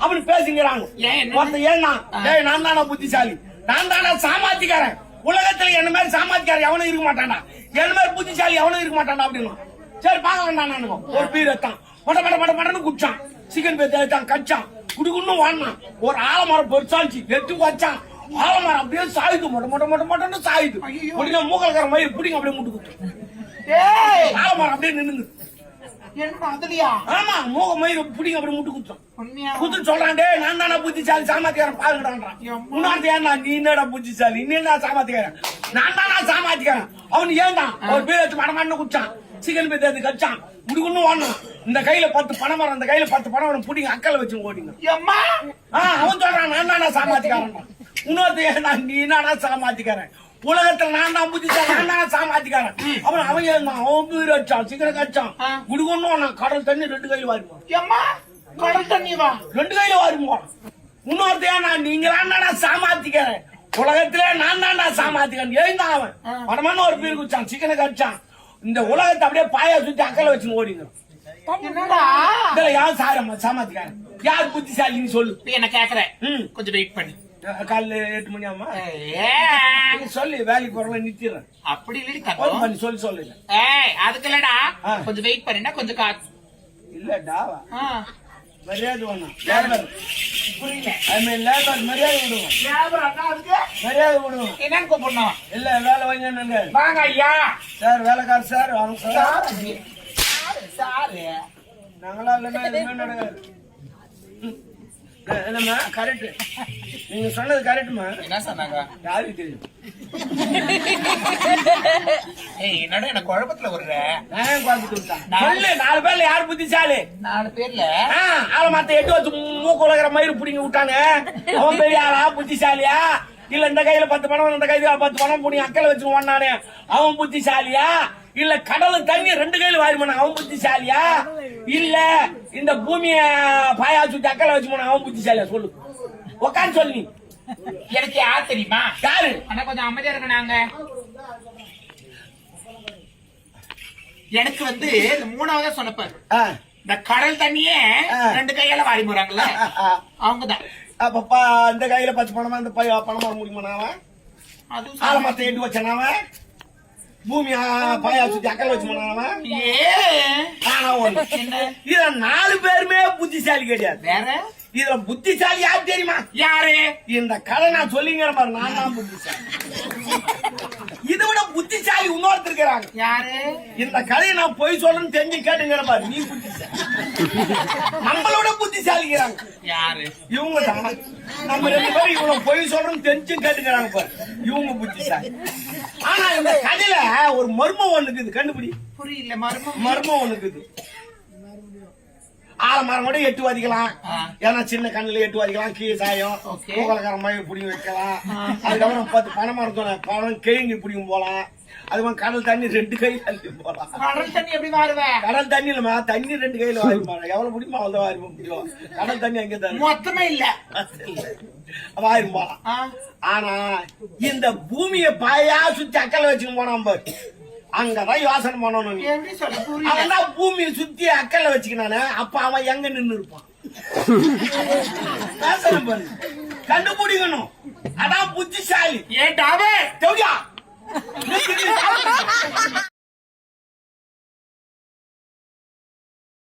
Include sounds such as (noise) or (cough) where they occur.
அப்படின்னு என்ன? ஒருத்தன் ஏன்னா ஏய் நான் தானா புத்திசாலி. நான் தானா சாமாத்திக்காரன் உலகத்துல என்ன மாதிரி சாமாத்திக்காரன் எவனும் இருக்க மாட்டானா என்ன மாதிரி புத்திசாலி எவனும் இருக்க மாட்டானா அப்படின்னு சரி பார்க்க வேண்டாம் ஒரு பீர் எடுத்தான். மட மட மட மடன்னு குடிச்சான். சிக்கன் பேர் எடுத்தான் கச்சான் குடுக்குன்னு வாங்கினான் ஒரு ஆலமரம் பெருசாச்சு எட்டு வச்சான் ஆலமரம் அப்படியே சாயுது. மொட்டை மொட்டை மொட்டை மொட்டன்னு சாயுது. முடிஞ்ச மூக்கல்கார மாதிரி பிடிங்க அப்படியே முட்டு ஏய். ஆலமரம் அப்படியே நின்னுது. என்ன அதுலயா? ஆமா மூக மயிறு பிடிங்க அப்படியே முட்டு குத்தும் உண்மையா? குத்து சொல்றான் டேய் நான் தானே புத்திசாலி சாமாத்திக்காரன் பாருங்கடான்றான் உன்னார்த்த ஏன்டா நீ என்னடா புத்திசாலி? நீ என்ன சாமாத்திக்காரன் நான் தானா சாமாத்திக்காரன் அவன் ஏன்டா? ஒரு பேர் வச்சு மடமான்னு குச்சான் சிக்கன் பேர் எடுத்து கச்சான் முடுக்குன்னு ஓடணும். இந்த கையில பத்து பணம் வரும் இந்த கையில பத்து பணம் வரும் பிடிங்க அக்கல வச்சு ஓடிங்க. அவன் சொல்றான் நான் தானா சாமாத்திக்காரன் இன்னொருத்த ஏன்டா நீ என்னடா சாமாத்திக்காரன் உலகத்துல நான் தான் புத்திசாலி (laughs) நான் தானே சாமாத்திக்காரன் அவன் அவன் ஏன் அவன் பேர் வச்சான் கச்சான் ஆ. குடுக்கணும் கடல் தண்ணி ரெண்டு கையில் வாரிப்பான் எம்மா கடல் தண்ணி வா. ரெண்டு கையில வாருங்க இன்னொருத்தையா நான் நீங்க தான்டா சாமாத்திக்கிறேன் உலகத்திலே நான் தான்டா சாமாத்திக்கிறேன் எழுந்தான் அவன். படமான ஒரு பீர் குச்சான் சிக்கனை கடிச்சான். இந்த உலகத்தை அப்படியே பாயா சுத்தி அக்கல வச்சு ஓடிங்க. என்னடா? இதுல யார் சாரம்மா சாமாத்திக்காரன் யார் புத்திசாலின்னு சொல்லு. என்ன கேக்குறேன் கொஞ்சம் வெயிட் பண்ணு. காலைல எட்டு மணி ஆமா நீ சொல்லு வேலைக்கு போறவங்க நித்திடுறேன் அப்படி இல்லடி பண்ணி சொல்லி சொல்லு. ஏய் அதுக்கு இல்லடா. கொஞ்சம் வெயிட் பண்ணுனா கொஞ்சம் காசு? இல்லடா. மரியாதை வேணும். லேபர். புரியல. ஐ மீன் லேபர் மரியாதை விடுவோம். ஞாபகம் இருக்கா அதுக்கு? மரியாதை விடுவோம். என்னன்னு கூப்பிடணும். இல்ல வேலை வாங்க வாங்க ஐயா. சார் வேலைக்கார சார் வாங்க சார். சாரு சாரு நாங்களா இல்லைன்னா எதுவுமே நடக்காது? ம். அஹ் இல்லம்மா கரெக்ட் நீங்க சொன்னது கரெக்ட்மா என்ன சொன்னாங்க? யாருக்கு தெரியும்? ஏய் என்னடா என்ன குழப்பத்துல விடுற நான் விட்டான். சொல்லு நாலு பேர்ல யார் புத்திசாலி? நாலு பேர்ல? மத்த எட்டு வச்சு மூக்கு உலகிற மயிறு பிடிங்க விட்டாங்க. அவன் பெரிய ஆளா? புத்திசாலியா? இல்ல இந்த கையில பத்து பணம் இந்த கையில பத்து பணம் புடி அக்கல வச்சு ஓடினானே அவன் புத்திசாலியா? இல்ல கடல் தண்ணி ரெண்டு கையில வாரி போன அவன் புத்திசாலியா? இல்ல இந்த பூமிய பாயா சுத்தி அக்கல வச்சு போன அவன் புத்திசாலியா? சொல்லு. உக்காந்து சொல்லு எனக்கு யார் தெரியுமா? யாரு? ஆனா கொஞ்சம் அமைதியா இருக்க நாங்க. எனக்கு வந்து மூணாவதா சொன்னப்பாரு. ஆ, இந்த கடல் தண்ணியே. ரெண்டு கையால வாரி போறாங்கல்ல. அவங்கதான். அப்பப்பா இந்த கையில பத்து பணமா இந்த பைய பணமா முடியுமா அவன் அதுவும் ஆள மத்த எட்டு வச்சானவன் பூமி பாயா சுத்தி அக்கல வச்சு என்ன? இதுல நாலு பேருமே புத்திசாலி கிடையாது. வேற? இதுல புத்திசாலி யார் தெரியுமா? யாரு? இந்த கதை நான் சொல்லிங்கிற பாரு நான் தான் புத்திசாலி. இதை விட புத்திசாலி இன்னொருத்தர் இருக்கிறாங்க. யாரு? இந்த கதையை நான் பொய் சொல்றேன்னு தெரிஞ்சு கேட்டுங்கிற பாரு நீ புத்திசாலி. நம்மளோட புத்திசாலிக்கிறாங்க யாரு? இவங்க தான். நம்ம ரெண்டு பேரும் இவங்க பொய் தெரிஞ்சு கேட்டுக்கிறாங்க பாரு. இவங்க புத்திசாலி. ஆனா இந்த கதையில ஒரு மர்மம் ஒண்ணு இருக்குது. கண்டுபிடி. புரியல மர்மம். மர்மம் ஒண்ணு இருக்குது. ஆலமரம் கூட எட்டு வதிக்கலாம். ஏன்னா சின்ன கண்ணுல எட்டு வதிக்கலாம். கீழே சாயம். Okay. பூகலக்கார மாதிரி பிடிங்க வைக்கலாம். அதுக்கப்புறம் பத்து பனை மரத்தோட பழம் கிழங்கி பிடிக்கும் போலாம். அது மாதிரி கடல் தண்ணி ரெண்டு கையில அள்ளி போலாம் கடல் தண்ணி எப்படி மாறுவ கடல் தண்ணி இல்லமா தண்ணி ரெண்டு கையில வாரி போலாம் எவ்வளவு பிடிக்குமோ அவ்வளவு வாரி முடியும் கடல் தண்ணி அங்கே தான் மொத்தமே இல்ல. வாரி ஆ, ஆனா இந்த பூமியை பாயா சுத்தி அக்கல வச்சுன்னு போனான் பாரு. அங்கதான் யோசனை பண்ணணும் அவன் பூமியை சுத்தி அக்கல்ல வச்சுக்கினானே அப்ப அவன் எங்க நின்னு இருப்பான்? யோசனை பண்ணு கண்டுபிடிக்கணும். அதான் புத்திசாலி. ஏன்